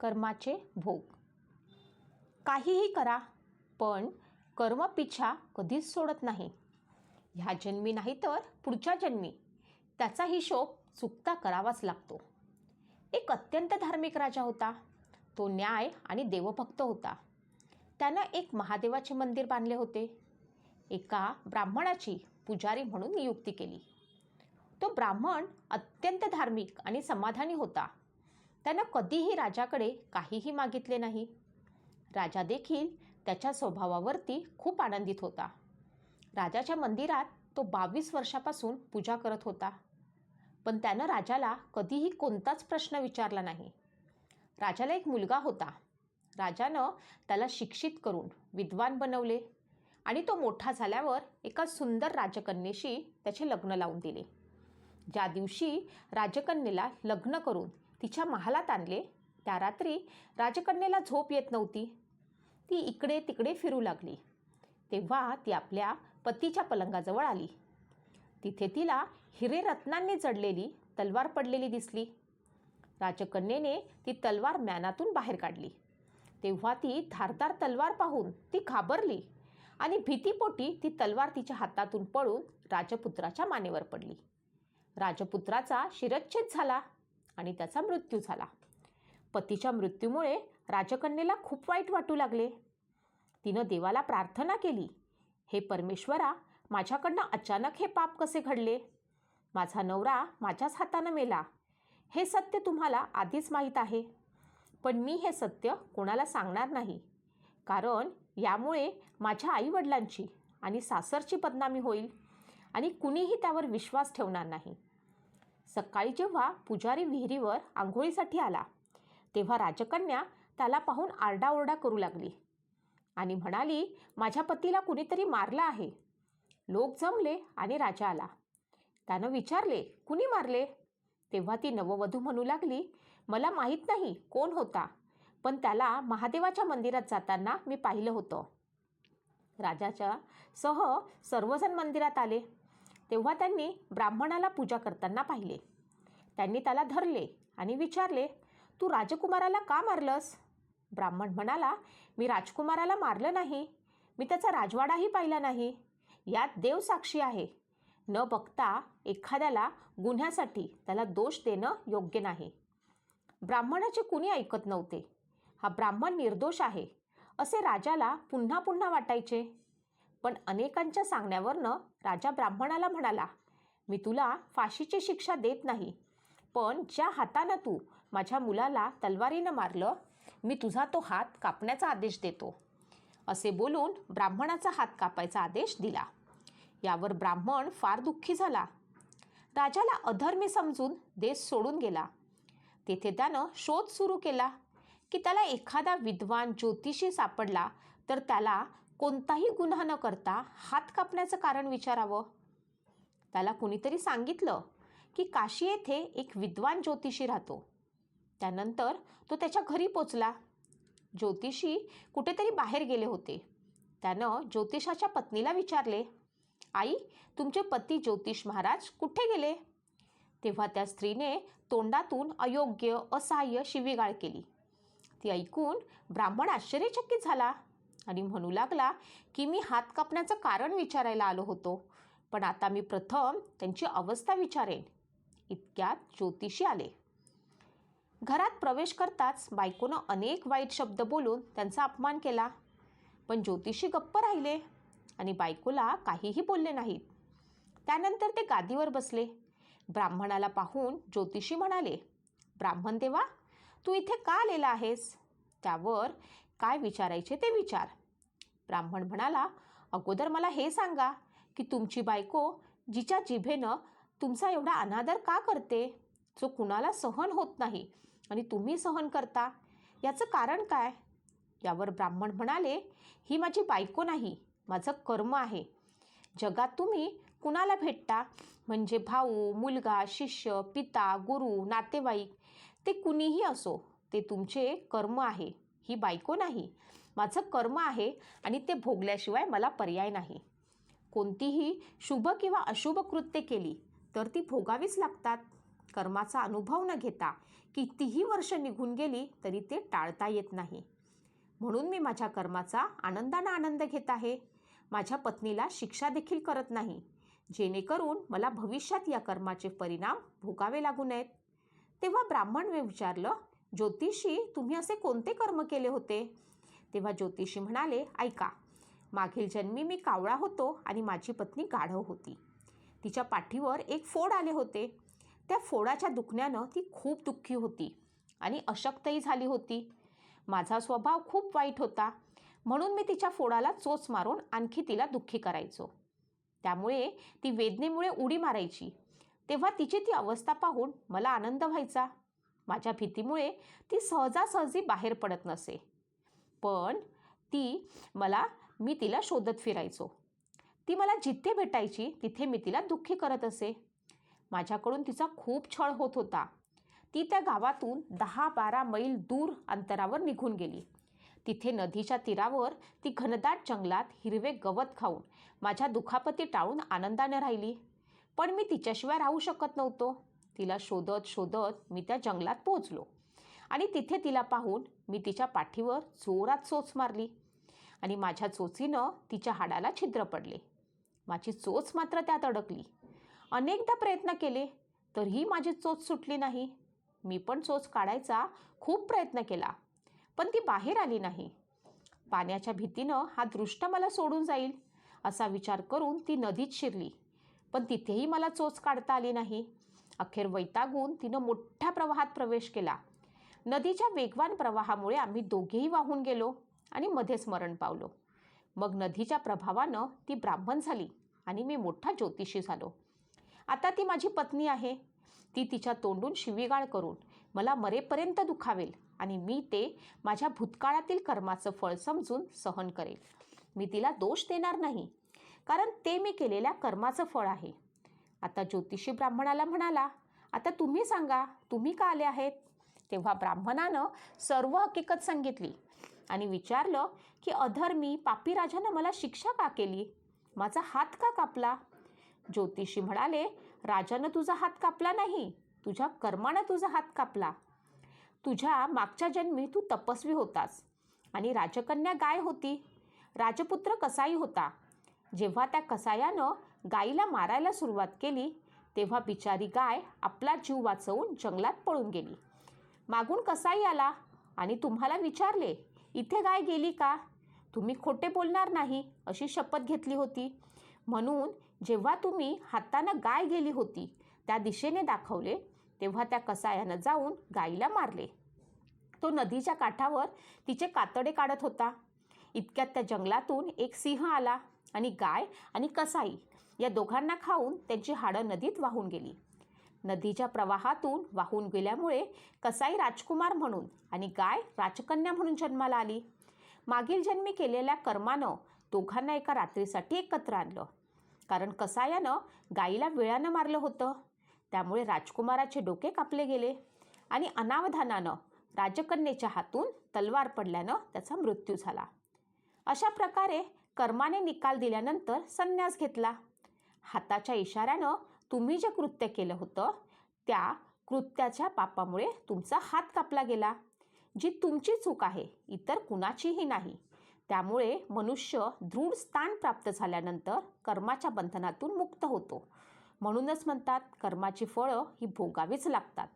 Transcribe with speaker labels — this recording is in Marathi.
Speaker 1: कर्माचे भोग. काहीही करा पण कर्म पिछा कधीच सोडत नाही. ह्या जन्मी नाही तर पुढच्या जन्मी. त्याचा हिशोब चुकता करावाच लागतो. एक अत्यंत धार्मिक राजा होता. तो न्याय आणि देवभक्त होता. त्यानं एक महादेवाचे मंदिर बांधले होते. एका ब्राह्मणाची पुजारी म्हणून नियुक्ती केली. तो ब्राह्मण अत्यंत धार्मिक आणि समाधानी होता. त्यानं कधीही राजाकडे काहीही मागितले नाही. राजा देखील त्याच्या स्वभावावरती खूप आनंदित होता. राजाच्या मंदिरात तो बावीस वर्षापासून पूजा करत होता. पण त्यानं राजाला कधीही कोणताच प्रश्न विचारला नाही. राजाला एक मुलगा होता. राजानं त्याला शिक्षित करून विद्वान बनवले आणि तो मोठा झाल्यावर एका सुंदर राजकन्येशी त्याचे लग्न लावून दिले. ज्या दिवशी राजकन्येला लग्न करून तिच्या महालात आणले. त्या रात्री राजकन्येला झोप येत नव्हती. ती इकडे तिकडे फिरू लागली. तेव्हा ती आपल्या पतीच्या पलंगाजवळ आली. तिथे तिला हिरे रत्नांनी जडलेली तलवार पडलेली दिसली. राजकन्येने ती तलवार मॅनातून बाहेर काढली. तेव्हा ती धारदार तलवार पाहून ती घाबरली आणि भीतीपोटी ती तलवार तिच्या हातातून पळून राजपुत्राच्या मानेवर पडली. राजपुत्राचा शिरच्छेद झाला. आणि त्याचा मृत्यू झाला. पतीच्या मृत्यूमुळे राजकन्येला खूप वाईट वाटू लागले. तिनं देवाला प्रार्थना केली. हे परमेश्वरा माझ्याकडनं अचानक हे पाप कसे घडले? माझा नवरा माझ्याच हातानं मेला. हे सत्य तुम्हाला आधीच माहीत आहे. पण मी हे सत्य कोणाला सांगणार नाही. कारण यामुळे माझ्या आईवडिलांची आणि सासरची बदनामी होईल आणि कुणीही त्यावर विश्वास ठेवणार नाही. सकाळी जेव्हा पुजारी विहिरीवर आंघोळीसाठी आला तेव्हा राजकन्या त्याला पाहून आरडाओरडा करू लागली आणि म्हणाली माझ्या पतीला कुणीतरी मारलं आहे. लोक जमले आणि राजा आला. त्यानं विचारले कुणी मारले? तेव्हा ती नववधू म्हणू लागली मला माहीत नाही कोण होता पण त्याला महादेवाच्या मंदिरात जाताना मी पाहिलं होतं. राजाच्या सह सर्वजण मंदिरात आले. तेव्हा त्यांनी ब्राह्मणाला पूजा करताना पाहिले. त्यांनी त्याला धरले आणि विचारले तू राजकुमाराला का मारलंस? ब्राह्मण म्हणाला मी राजकुमाराला मारलं नाही. मी त्याचा राजवाडाही पाहिला नाही. यात देव साक्षी आहे. न बघता एखाद्याला गुन्ह्यासाठी त्याला दोष देणं योग्य नाही. ब्राह्मणाचे कुणी ऐकत नव्हते. हा ब्राह्मण निर्दोष आहे. असे राजाला पुन्हा पुन्हा वाटायचे. पण अनेकांच्या सांगण्यावरनं राजा ब्राह्मणाला म्हणाला मी तुला फाशीची शिक्षा देत नाही पण ज्या हातानं तू माझ्या मुलाला तलवारीनं मारलं मी तुझा तो हात कापण्याचा आदेश देतो. असे बोलून ब्राह्मणाचा हात कापायचा आदेश दिला. यावर ब्राह्मण फार दुःखी झाला. राजाला अधर्मी समजून देश सोडून गेला. तेथे त्यानं शोध सुरू केला की त्याला एखादा विद्वान ज्योतिषी सापडला तर त्याला कोणताही गुन्हा न करता हात कापण्याचं कारण विचारावं. त्याला कुणीतरी सांगितलं की काशी येथे एक विद्वान ज्योतिषी राहतो. त्यानंतर तो त्याच्या घरी पोचला. ज्योतिषी कुठेतरी बाहेर गेले होते. त्यानं ज्योतिषाच्या पत्नीला विचारले आई तुमचे पती ज्योतिष महाराज कुठे गेले? तेव्हा त्या स्त्रीने तोंडातून अयोग्य असहाय्य शिवीगाळ केली. ती ऐकून ब्राह्मण आश्चर्यचकित झाला. आणि म्हणू लागला की मी हात कापण्याचं कारण विचारायला आलो होतो. पण आता मी प्रथम त्यांची अवस्था विचारेन. इतक्यात ज्योतिषी आले. घरात प्रवेश करताच बायकोनं अनेक वाईट शब्द बोलून त्यांचा अपमान केला. पण ज्योतिषी गप्प राहिले आणि बायकोला काहीही बोलले नाहीत. त्यानंतर ते गादीवर बसले. ब्राह्मणाला पाहून ज्योतिषी म्हणाले ब्राह्मण देवा तू इथे का आलेला आहेस? त्यावर काय विचारायचे ते विचार. ब्राह्मण म्हणाला अगोदर मला हे सांगा की तुमची बायको जिच्या जिभेनं तुमचा एवढा अनादर का करते? जो कुणाला सहन होत नाही आणि तुम्ही सहन करता याचं कारण काय? यावर ब्राह्मण म्हणाले ही माझी बायको नाही माझं कर्म आहे. जगात तुम्ही कुणाला भेटता? म्हणजे भाऊ मुलगा शिष्य पिता गुरु नातेवाईक ते कुणीही असो ते तुमचे कर्म आहे. ही बायको नाही. माझं कर्म आहे आणि ते भोगल्याशिवाय मला पर्याय नाही. कोणतीही शुभ किंवा अशुभ कृत्य केली तर ती भोगावीच लागतात. कर्माचा अनुभव न घेता कितीही वर्ष निघून गेली तरी ते टाळता येत नाही. म्हणून मी माझ्या कर्माचा आनंदानं आनंद घेत आहे. माझ्या पत्नीला शिक्षा देखील करत नाही जेणेकरून मला भविष्यात या कर्माचे परिणाम भोगावे लागू नयेत. तेव्हा ब्राह्मणने विचारलं ज्योतिषी तुम्ही असे कोणते कर्म केले होते? तेव्हा ज्योतिषी म्हणाले ऐका मागील जन्मी मी कावळा होतो आणि माझी पत्नी गाढव होती. तिच्या पाठीवर एक फोड आले होते. त्या फोडाच्या दुखण्यानं ती खूप दुःखी होती आणि अशक्तही झाली होती. माझा स्वभाव खूप वाईट होता. म्हणून मी तिच्या फोडाला चोच मारून आणखी तिला दुःखी करायचो. त्यामुळे ती वेदनेमुळे उडी मारायची. तेव्हा तिची ती अवस्था पाहून मला आनंद व्हायचा. माझ्या भीतीमुळे ती सहजासहजी बाहेर पडत नसे. पण ती मला मी तिला शोधत फिरायचो. ती मला जिथे भेटायची तिथे मी तिला दुःखी करत असे. माझ्याकडून तिचा खूप छळ होत होता. ती त्या गावातून दहा बारा मैल दूर अंतरावर निघून गेली. तिथे नदीच्या तीरावर ती घनदाट जंगलात हिरवे गवत खाऊन माझ्या दुखापती टाळून आनंदाने राहिली. पण मी तिच्याशिवाय राहू शकत नव्हतो. तिला शोधत शोधत मी त्या जंगलात पोहोचलो. आणि तिथे तिला पाहून मी तिच्या पाठीवर जोरात चोच मारली. आणि माझ्या चोचीनं तिच्या हाडाला छिद्र पडले. माझी चोच मात्र त्यात अडकली. अनेकदा प्रयत्न केले तरीही माझी चोच सुटली नाही. मी पण चोच काढायचा खूप प्रयत्न केला पण ती बाहेर आली नाही. पाण्याच्या भीतीनं हा दृष्ट मला सोडून जाईल असा विचार करून ती नदीत शिरली. पण तिथेही मला चोच काढता आली नाही. अखेर वैतागून तिनं मोठ्या प्रवाहात प्रवेश केला. नदीच्या वेगवान प्रवाहामुळे आम्ही दोघेही वाहून गेलो आणि मध्येच मरण पावलो. मग नदीच्या प्रभावानं ती ब्राह्मण झाली आणि मी मोठा ज्योतिषी झालो. आता ती माझी पत्नी आहे. ती तिच्या तोंडून शिवीगाळ करून मला मरेपर्यंत दुखावेल आणि मी ते माझ्या भूतकाळातील कर्माचं फळ समजून सहन करेल. मी तिला दोष देणार नाही कारण ते मी केलेल्या कर्माचं फळ आहे. आता ज्योतिषी ब्राह्मणाला म्हणाला आता तुम्ही सांगा तुम्ही का आले आहेत? तेव्हा ब्राह्मणानं सर्व हकीकत सांगितली आणि विचारलं की अधर्मी पापी राजानं मला शिक्षा का केली? माझा हात का कापला? ज्योतिषी म्हणाले राजानं तुझा हात कापला नाही तुझ्या कर्मानं तुझा हात कापला. तुझ्या मागच्या जन्मी तू तपस्वी होतास आणि राजकन्या गाय होती. राजपुत्र कसाई होता. जेव्हा त्या कसायानं गायीला मारायला सुरुवात केली तेव्हा बिचारी गाय आपला जीव वाचवून जंगलात पळून गेली. मागून कसाई आला? आणि तुम्हाला विचारले इथे गाय गेली का? तुम्ही खोटे बोलणार नाही अशी शपथ घेतली होती. म्हणून जेव्हा तुम्ही हातानं गाय गेली होती त्या दिशेने दाखवले तेव्हा त्या कसायानं जाऊन गायीला मारले. तो नदीच्या काठावर तिचे कातडे काढत होता. इतक्यात त्या जंगलातून एक सिंह आला आणि गाय आणि कसाई या दोघांना खाऊन त्यांची हाडं नदीत वाहून गेली. नदीच्या प्रवाहातून वाहून गेल्यामुळे कसाई राजकुमार म्हणून आणि गाय राजकन्या म्हणून जन्माला आली. मागील जन्मी केलेल्या कर्मानं दोघांना एका रात्रीसाठी एकत्र आणलं. कारण कसायानं गाईला विळ्यानं मारलं होतं. त्यामुळे राजकुमाराचे डोके कापले गेले आणि अनावधानानं राजकन्येच्या हातून तलवार पडल्यानं त्याचा मृत्यू झाला. अशा प्रकारे कर्माने निकाल दिल्यानंतर संन्यास घेतला. हाताच्या इशाऱ्यानं तुम्ही जे कृत्य केलं होतं त्या कृत्याच्या पापामुळे तुमचा हात कापला गेला. जी तुमची चूक आहे इतर कुणाचीही नाही. त्यामुळे मनुष्य दृढ स्थान प्राप्त झाल्यानंतर कर्माच्या बंधनातून मुक्त होतो. म्हणूनच म्हणतात कर्माची फळं ही भोगावीच लागतात.